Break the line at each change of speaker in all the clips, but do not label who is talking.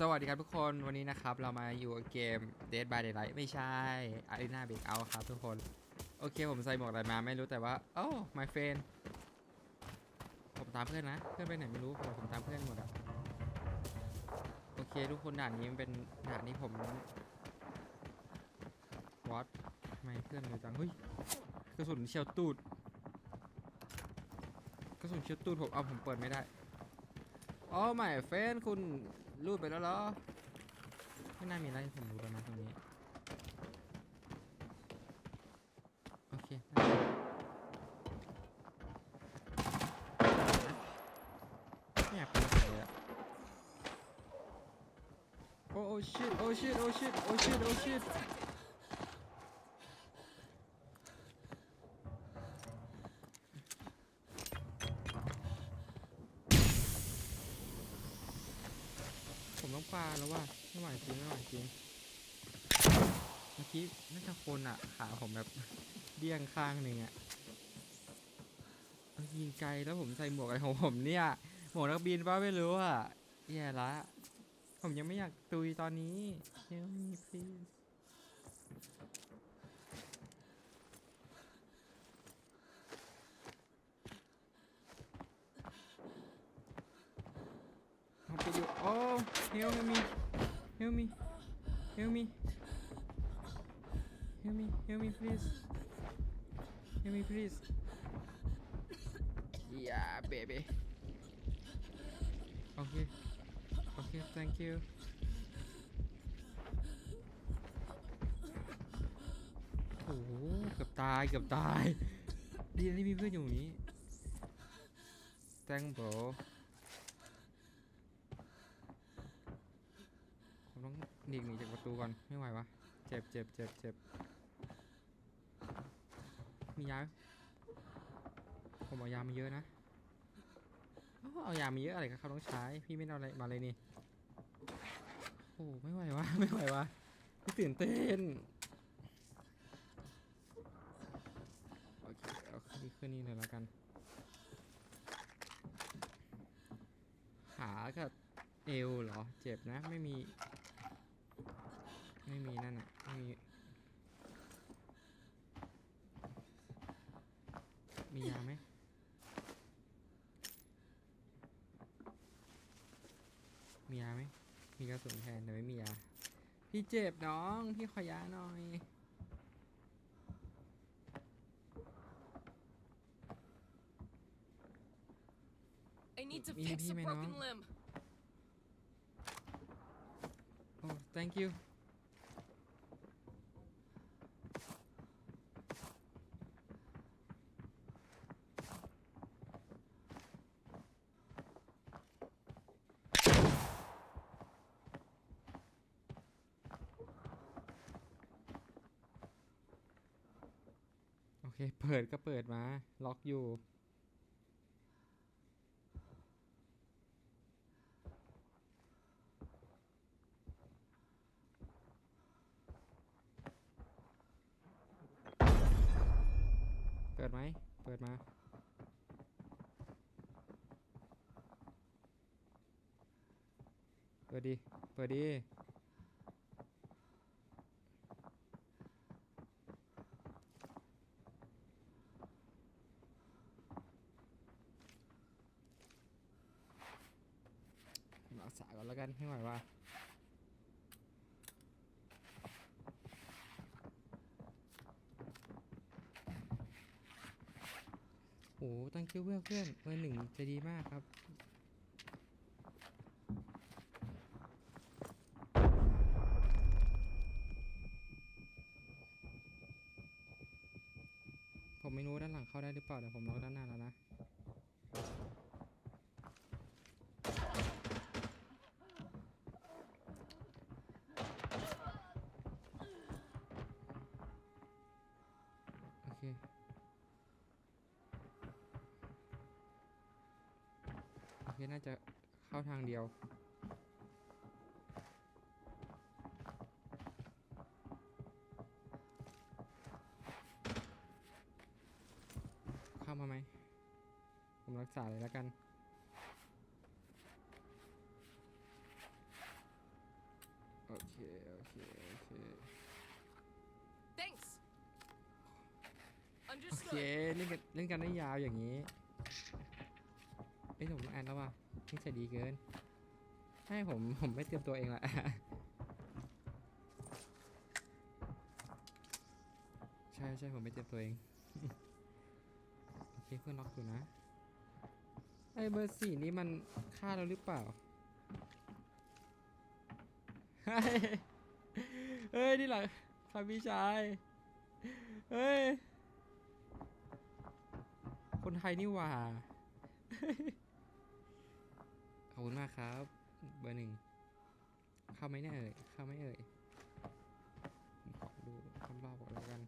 สวัสดีครับทุกคนวันนี้นะครับ เรามาอยู่เกม Dead by Daylight ไม่ใช่ Arena Breakout ครับทุกคน โอเคผมใส่หมวกอะไรมาไม่รู้แต่ว่า โอ้ my friend ผมตามเพื่อนนะ เพื่อนไปไหนไม่รู้ผมผมตามเพื่อนหมดอะโอเคทุกคนด่านนี้มันเป็นด่านที่ผมวอตทำไมเพื่อนเร็วจังเฮ้ยกระสุนเฉียวตูดกระสุนเฉียวตูดผมเอาผมเปิดไม่ได้โอ๋อไม่เฟนคุณ รูดไปแล้วเหรอ ไม่น่ามีอะไรให้ผมรู้แล้วนะตรงนี้ โอเค ไม่อยากเปิดเลยอะโอ้โอ้ shit โอ้ shit โอ้ shit โอ้ shit โอ้ shit ผมต้ องปาแล้วว่าไม่ไหวจริงไม่ไหวจริงเมื่อกี้น่าจะคนอะขาผมแบบเดี้ยงข้างหนึ่งอะยิงไกลแล้วผมใส่หมวกอะไรของผมเนี่ยหมวกนักบินป้าไม่รู้อะแย่ละ ผมยังไม่อยากตุยตอนนี้เฮลมีพลีส help me help me help me help me help me please help me please yeah baby okay okay thank you โอ้โหเกือบตายเกือบตาย ดีนะที่มีเพื่อนอยู่ตรงนี้ thank bro ต้องหนีจากประตูก่อน ไม่ไหววะ เจ็บเจ็บเจ็บเจ็บมียาไหมผมเอายามาเยอะนะอ้าวเอายามาเยอะอะไรก็เขาต้องใช้ พี่ไม่เอาอะไรมาเลยนี่ โอ้ไม่ไหววะ ไม่ไหววะพี่ตื่นเต้น โอเคเอาขึ้นนี่ขึ้นนี่เลยล้วกัน ขากับเอวเหรอ เจ็บนะ ไม่มี ไม่มีนั่นอะไม่มีมียาไหมมียาไหมมีกระสุนแทนแต่ไม่มียา พี่เจ็บน้อง พี่ขอยาหน่อย
I need to
Me-
fix
me,
a
me,
broken
no.
limb.
โอ้ thank you เค เปิดก็เปิดมา ล็อกอยู่ เปิดไหม เปิดมา เปิดดี เปิดดี รักษาก่อนแล้วกัน ไม่ไหวว่าโอ้ตั้งคิวเพื่อนเพื่อนเบอร์หนึ่งจะดีมากครับผมไม่รู้ด้านหลังเข้าได้หรือเปล่าแต่ผมล็อกด้านหน้าแล้วนะ โอเค โอเค น่าจะเข้าทางเดียว เข้ามาไหม ผมรักษาเลยแล้วกัน โอเค โอเค โอเค
Thanks.
โอ เคเล่นกันเล่นกันได้ยาวอย่างนี้เอ้ผมอ่านแล้วว่ะนี่จะดีเกิน ให้ผมผมไม่เตรียมตัวเองละใช่ใช่ผมไม่เตรียมตัวเองโอเคเพื่อนล็อกอยู่นะไอเบอร์สี่นี้มันฆ่าเราหรือเปล่าเฮ้ยเฮ้ยนี่หลังครับพี่ชาย เฮ้ย คนไทยนี่หว่า ขอบคุณมากครับ เบอร์หนึ่ง เข้าไหมเนี่ยเอ่ย เข้าไหมเอ่ย ผมขอดูรอบก่อนแล้วกัน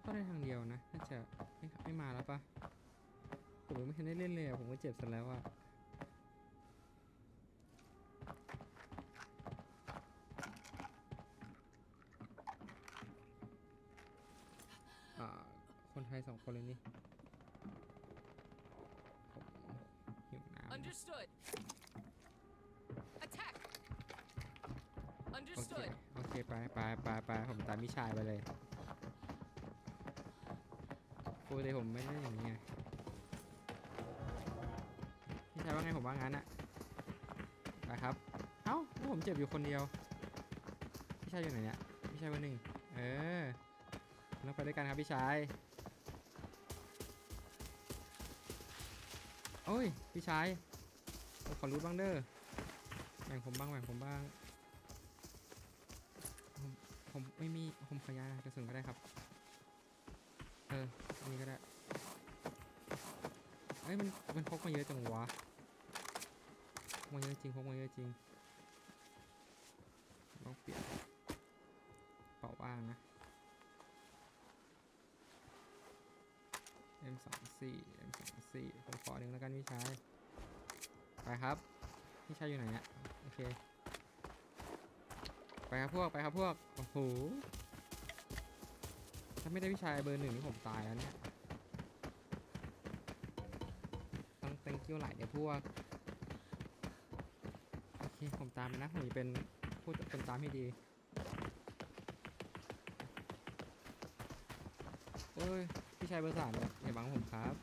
เข้าได้ทางเดียวนะ น่าจะไม่ไม่มาแล้วปะผมไม่ทันได้เล่นเลยอะผมก็เจ็บซะแล้วอะ คนไทยสองคนเลยนี่ผมหิวน้ำ
Understood. Attack.
โอเค
Understood.
โอเค ไปไปไปไปผมตามพี่ชายไปเลยพูดเลยผมไม่ได้อย่างนี้ไงพี่ชายว่าไงผมว่างั้นอะไปครับ เอ้าแล้วผมเจ็บอยู่คนเดียว พี่ชายอยู่ไหนเนี่ย พี่ชายคนหนึ่งเออเราไปด้วยกันครับพี่ชาย อ้ย พี่ชายผมขอรู้บ้างเด้อแบ่งผมบ้างแบ่งผมบ้าง ผมผมไม่มีผมขยากระสุนก็ได้ครับ เอออันนี้ก็ได้เอ้ยมันมันพกมาเยอะจังวะพกมาเยอะจริงพกมาเยอะจริงต้องเปลี่ยนเป่าว่างนะ M24 M24 ผมขอหนึ่งแล้วกันพี่ชายไปครับพี่ชายอยู่ไหนเนี่ยโอเค ไปครับพวกไปครับพวกโอ้โหถ้าไม่ได้พี่ชายเบอร์หนึ่งนี่ผมตายแล้วเนี่ยต้อง thank you หลายเดี๋ยวพวกโอเคผมตามไปนะผมจะเป็นผู้คนตามให้ดีโอ้ย ชายเบอร์สามเนี่ยอย่าบังผมครับ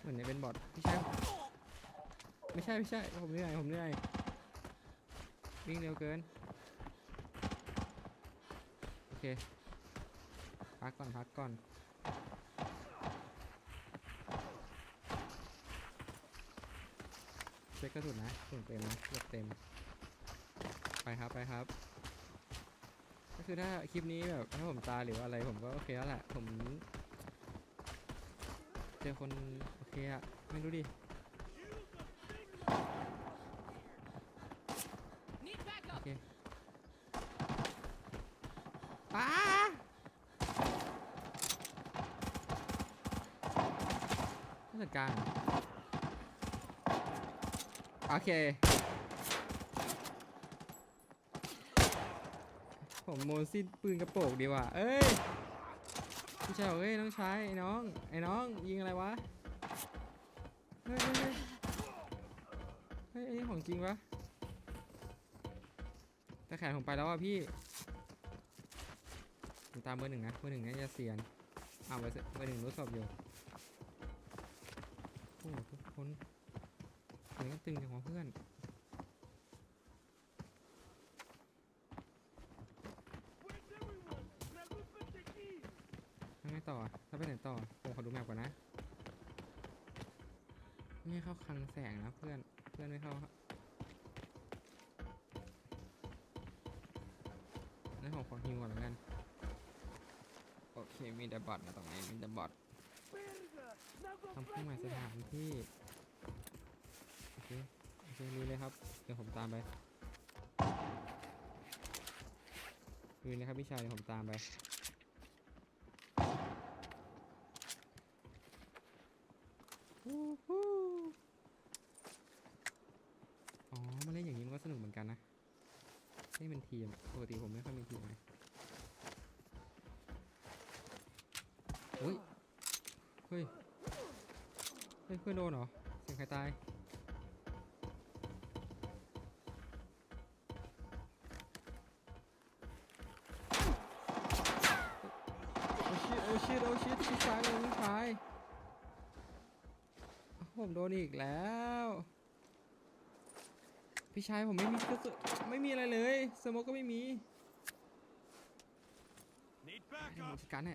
เหมือนจะเป็นบอทพี่ชายไม่ใช่ไม่ใช่ผมเหนื่อยผมเหนื่อยวิ่งเร็วเกิน โอเค พักก่อนพักก่อน เช็คกระสุนนะกระสุนเต็มนะเกือบเต็ม ไปครับไปครับ ก็คือถ้าคลิปนี้แบบถ้าผมตายหรืออะไรผมก็โอเคแล้วแหละผม เจอคนโอเคอะไม่รู้ดิโอเคป้าผู้จัดการ โอเค ผมโมซินปืนกระโปงดีว่าเอ้ยพี่ชายบอกเอ้ยน้องชายไอ้น้องไอ้น้องยิงอะไรวะ เฮ้ยเฮ้ยเฮ้ยไอ้นี่ของจริงวะแต่แขนผมไปแล้วอะพี่ผมตามเบอร์หนึ่งนะเบอร์หนึ่งน่าจะเสียนอ้าวเบอร์เบอร์หนึ่งรู้สอบอยู่โอ้โหทุกคน มันตึงอย่างของเพื่อนทำไงต่อถ้าไปไหนต่อ ผมขอดูแมปก่อนนะ ไม่เข้าคลังแสงนะเพื่อน เพื่อนไม่เข้านั่นผมขอฮิวก่อนแล้วกัน โอเค มีแต่บอทนะตรงนี้ มีแต่บอททำเครื่องหมายสถานที่ ชิลุยเลยครับ เดี๋ยวผมตามไปยืนเลยครับพี่ชายเดี๋ยวผมตามไปอ๋อมาเล่นอย่างนี้มันก็สนุกเหมือนกันนะให้มันนทีมปกติผมไม่ค่อยมีทีมเลยเฮ้ย เฮ้ย เฮ้ย เพื่อนโดนเหรอ เสียงใครตาย ผมโดนอีกแล้ว พี่ชายผมไม่มีกระสุนไม่มีอะไรเลยสโมกก็ไม่มี
Need
เดี๋ยวผม
backup.
จัดการให้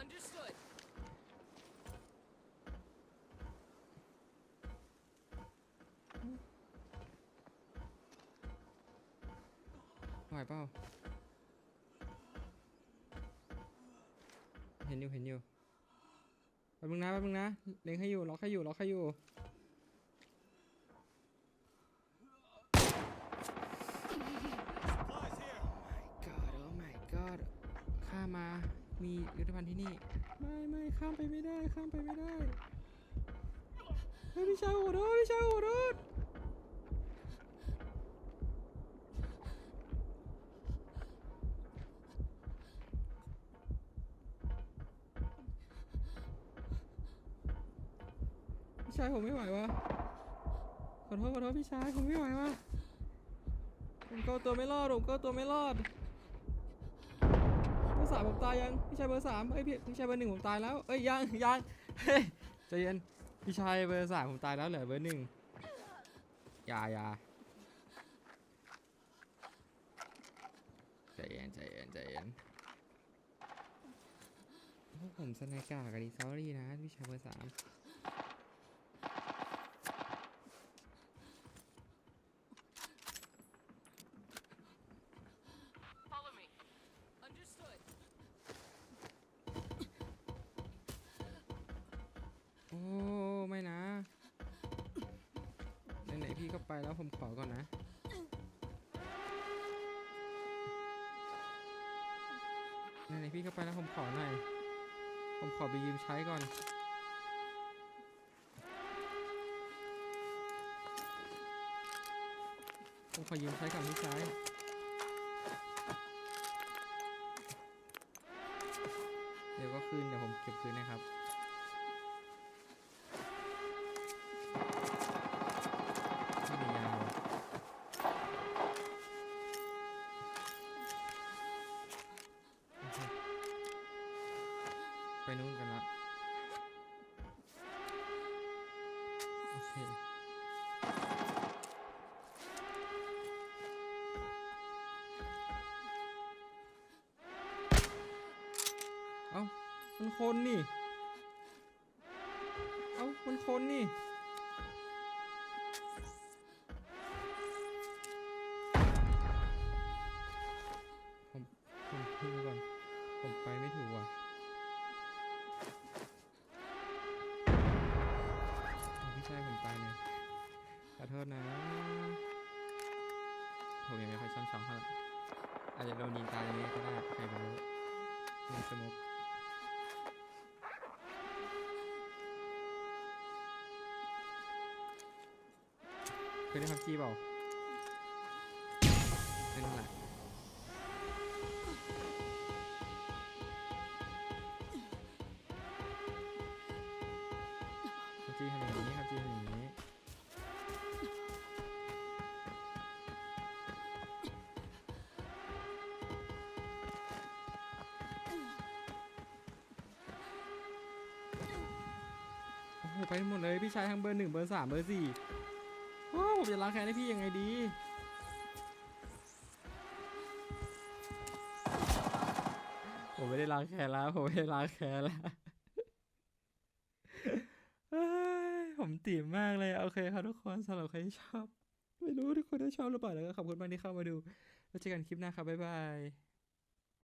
Understood.
ไหวเปล่าเห็นอยู่เห็นอยู่แป๊บนึงนะแป๊บนึงนะเล็งให้อยู่ล็อกให้อยู่ล็อกให้อยู่
Supplies here.
god oh my god ข้ามา มียุทธภัณฑ์ที่นี่ ไม่ไม่ข้ามไปไม่ได้ ข้ามไปไม่ได้เฮ้ยพี่ชายขอโทษพี่ชายขอโายผมไม่ไหววะขอโทษขอโทษพี่ชายผมไม่ไหววะผมก็ตัวไม่รอดผมก็ตัวไม่รอดเบอร์สามผมตายยังพี่ชายเบอร์สามเอ้ยพี่พี่ชายเบอร์หนึ่งผมตายแล้วเอ้ยยังยังเฮ้ยใจเย็นพี่ชายเบอร์สามผมตายแล้วเหลือเบอร์หนึ่งยายาใจเย็นใจเย็นใจเย็นพวกผมสนายกากอะดิซอรี่นะพี่ชายเบอร์สาม ไหนพี่เข้าไปแล้วผมขอหน่อย ผมขอไปยืมใช้ก่อน ผมขอยืมใช้ก่อนพี่ชายเดี๋ยวก็คืนเดี๋ยวผมเก็บคืนนะครับ คนนี่ เอ้า มันคนนี่ผมผมพึ่งก่อน ผมไปไม่ถูกว่ะพี่ชายผมตายเลยขอโทษนะผมยังไม่ค่อยช่ำชองเท่าไหร่อาจจะโดนยิงตายอย่างนี้ก็ได้ใครจะรู้ในสมก เคยได้พับจีเปล่านั่นแหละครับจีทำอย่างนี้ครับจีทำอย่างนี้โอ้โหไปหมดเลยพี่ชายทั้งเบอร์หนึ่งเบอร์สามเบอร์สี่ โอ้ผมจะล้างแค้นให้พี่ยังไงดี ผมไม่ได้ล้างแค้นแล้ว ผมไม่ได้ล้างแค้นแล้วเอ้ยผมติ่มมากเลย โอเคครับทุกคนสำหรับใครที่ชอบ ไม่รู้ทุกคนได้ชอบหรือเปล่าแล้วก็ขอบคุณมากที่เข้ามาดู แล้วเจอกันคลิปหน้าครับ บ๊ายบาย